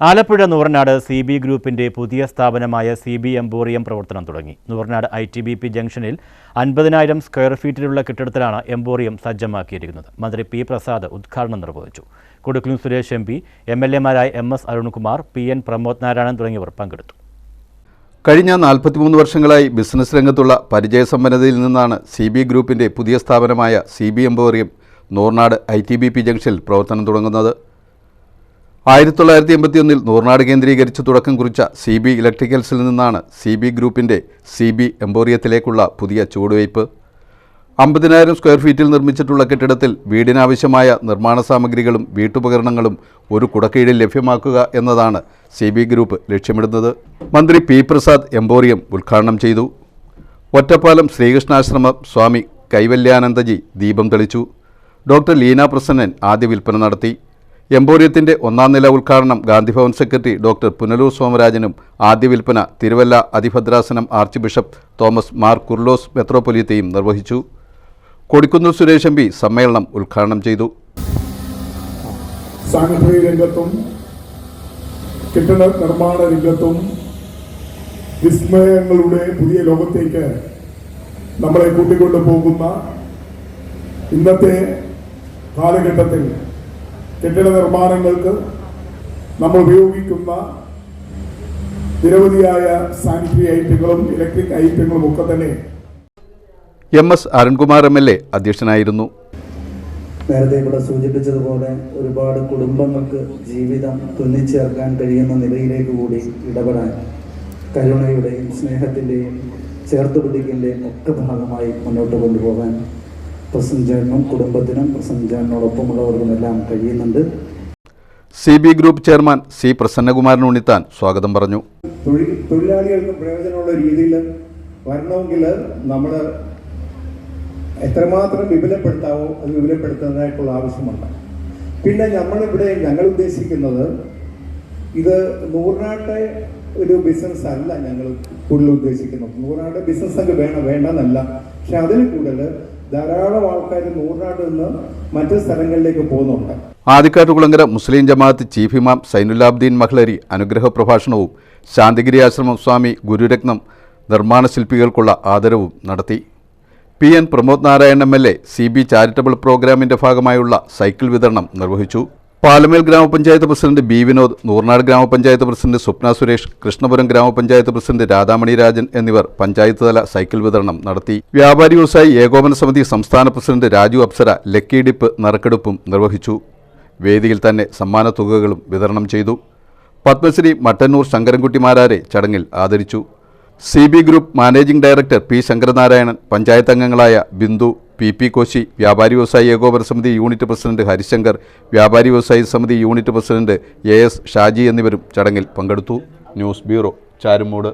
Alappuzha Nooranad C B ഗ്രൂപ്പിന്റെ പുതിയ സ്ഥാപനമായ സി ബി എംപോറിയം പ്രവർത്തനം തുടങ്ങി. Nooranad I T B P ജംഗ്ഷനിൽ അൻപതിനായിരം സ്ക്വയർ ഫീറ്റിലുള്ള കെട്ടിടത്തിലാണ് എംബോറിയം സജ്ജമാക്കിയിരിക്കുന്നത്. മന്ത്രി പി പ്രസാദ് ഉദ്ഘാടനം നിർവഹിച്ചു. കൊടുക്കലും Suresh M P M L എമാരായ M S Arunkumar P N Pramod Narayanan തുടങ്ങിയവർ പങ്കെടുത്തു. കഴിഞ്ഞ നാൽപ്പത്തിമൂന്ന് വർഷങ്ങളായി ബിസിനസ് രംഗത്തുള്ള പരിചയസമ്പന്നതയിൽ നിന്നാണ് സി ബി ഗ്രൂപ്പിന്റെ പുതിയ സ്ഥാപനമായ C B emporium Nooranad I T B P ജംഗ്ഷനിൽ പ്രവർത്തനം തുടങ്ങുന്നത്. ആയിരത്തി തൊള്ളായിരത്തി എൺപത്തിയൊന്നിൽ നൂർനാട് കേന്ദ്രീകരിച്ച് തുടക്കം കുറിച്ച സി ബി ഇലക്ട്രിക്കൽസിൽ നിന്നാണ് സി ബി ഗ്രൂപ്പിന്റെ സി ബി എംബോറിയത്തിലേക്കുള്ള പുതിയ ചുവടുവയ്പ്. അമ്പതിനായിരം സ്ക്വയർ ഫീറ്റിൽ നിർമ്മിച്ചിട്ടുള്ള കെട്ടിടത്തിൽ വീടിനാവശ്യമായ നിർമ്മാണ സാമഗ്രികളും വീട്ടുപകരണങ്ങളും ഒരു കുടക്കീഴിൽ ലഭ്യമാക്കുക എന്നതാണ് സി ബി ഗ്രൂപ്പ് ലക്ഷ്യമിടുന്നത്. മന്ത്രി പി പ്രസാദ് എംബോറിയം ഉദ്ഘാടനം ചെയ്തു. ഒറ്റപ്പാലം ശ്രീകൃഷ്ണാശ്രമം സ്വാമി കൈവല്യാനന്ദജി ദീപം തെളിച്ചു. ഡോക്ടർ ലീന പ്രസന്നൻ ആദ്യ വിൽപ്പന നടത്തി. എംപോറിയത്തിന്റെ ഒന്നാം നില ഉദ്ഘാടനം ഗാന്ധിഭവൻ സെക്രട്ടറി ഡോക്ടർ പുനലൂർ സോമരാജനും ആദ്യ വിൽപ്പന തിരുവല്ല അതിഭദ്രാസനം arch bishop Thomas Mar Kurilos മെത്രോപൊലീത്തയും നിർവഹിച്ചു. കൊടിക്കുന്നിൽ സുരേഷ് എം പി സമ്മേളനം ഉദ്ഘാടനം ചെയ്തു. സാനിറ്ററി രംഗത്തും കെട്ടിട നിർമ്മാണ രംഗത്തും വിസ്മയങ്ങളുടെ പുതിയ ലോകത്തേക്ക് നമ്മളെ കൂട്ടിക്കൊണ്ടു പോകുന്ന ഇന്നത്തെ കാലഘട്ടത്തിൽ കെട്ടിട നിർമ്മാണങ്ങൾക്ക് നമ്മൾ ഉപയോഗിക്കുന്ന നിരവധിയായ സാനിറ്ററി ഐറ്റങ്ങളും ഇലക്ട്രിക് ഐറ്റങ്ങളും ഒക്കെ തന്നെ M S Arunkumar M L A അധ്യക്ഷനായിരുന്നു. നേരത്തെ ഇവിടെ സൂചിപ്പിച്ചതുപോലെ ഒരുപാട് കുടുംബങ്ങൾക്ക് ജീവിതം തുന്നിച്ചേർക്കാൻ കഴിയുന്ന നിലയിലേക്ക് കൂടി ഇടപെടാൻ കരുണയുടെയും സ്നേഹത്തിന്റെയും ചേർത്തുപിടിക്കിന്റെയും ഒക്കെ ഭാഗമായി മുന്നോട്ട് കൊണ്ടുപോകാൻ പ്രസന്റ് ചേട്ടനും കുടുംബത്തിനും എല്ലാം കഴിയുന്നുണ്ട്. C B group chairman C Prasannakumaran Unnithan സ്വാഗതം പറഞ്ഞു. തൊഴിലാളികൾക്ക് പ്രയോജനമുള്ള രീതിയിൽ വരണമെങ്കിൽ നമ്മൾ എത്രമാത്രം വിപുലപ്പെടുത്താവോ അത് വിപുലപ്പെടുത്തുന്നതായിട്ടുള്ള ആവശ്യമുണ്ട്. പിന്നെ നമ്മളിവിടെ ഞങ്ങൾ ഉദ്ദേശിക്കുന്നത് ഇത് നൂറിനാട്ടെ ഒരു ബിസിനസ് അല്ല ഞങ്ങൾ കൂടുതൽ ഉദ്ദേശിക്കുന്നത്. നൂറിനാട്ടെ ബിസിനസ് ഒക്കെ വേണം വേണ്ടെന്നല്ല. പക്ഷെ അതിൽ കൂടുതൽ ധാരാളം ആൾക്കാർ നൂറിനാട് നിന്ന് മറ്റ് സ്ഥലങ്ങളിലേക്ക് പോകുന്നുണ്ട്. ആദിക്കാട്ടുകുളങ്ങര മുസ്ലിം ജമാഅത്ത് ചീഫ് ഇമാം സൈനുലാബ്ദീൻ മഹ്ലരി അനുഗ്രഹ പ്രഭാഷണവും ശാന്തിഗിരി ആശ്രമം സ്വാമി ഗുരുരത്നം നിർമ്മാണ ശില്പികൾക്കുള്ള ആദരവും നടത്തി. P N Pramod Narayana M L A C B charitable പ്രോഗ്രാമിന്റെ ഭാഗമായുള്ള സൈക്കിൾ വിതരണം നിർവഹിച്ചു. പാലമേൽ ഗ്രാമപഞ്ചായത്ത് പ്രസിഡന്റ് ബി വിനോദ് നൂർനാട് ഗ്രാമപഞ്ചായത്ത് പ്രസിഡന്റ് സ്വപ്ന സുരേഷ് കൃഷ്ണപുരം ഗ്രാമപഞ്ചായത്ത് പ്രസിഡന്റ് രാധാമണി രാജൻ എന്നിവർ പഞ്ചായത്ത് തല സൈക്കിൾ വിതരണം നടത്തി. വ്യാപാരി വ്യവസായി ഏകോപന സമിതി സംസ്ഥാന president Raju Apsara lucky dip നറുക്കെടുപ്പും നിർവഹിച്ചു. വേദിയിൽ തന്നെ സമ്മാന തുകകളും വിതരണം ചെയ്തു. പത്മശ്രീ മട്ടന്നൂർ ശങ്കരൻകുട്ടിമാരാരെ ചടങ്ങിൽ ആദരിച്ചു. C B group managing director P Sankaranarayanan panchayat അംഗങ്ങളായ ബിന്ദു പി പി കോശി വ്യാപാരി വ്യവസായി ഏകോപന സമിതി യൂണിറ്റ് പ്രസിഡന്റ് ഹരിശങ്കർ വ്യാപാരി വ്യവസായി സമിതി unit president A S Shaji എന്നിവരും ചടങ്ങിൽ പങ്കെടുത്തു. News bureau Charummood.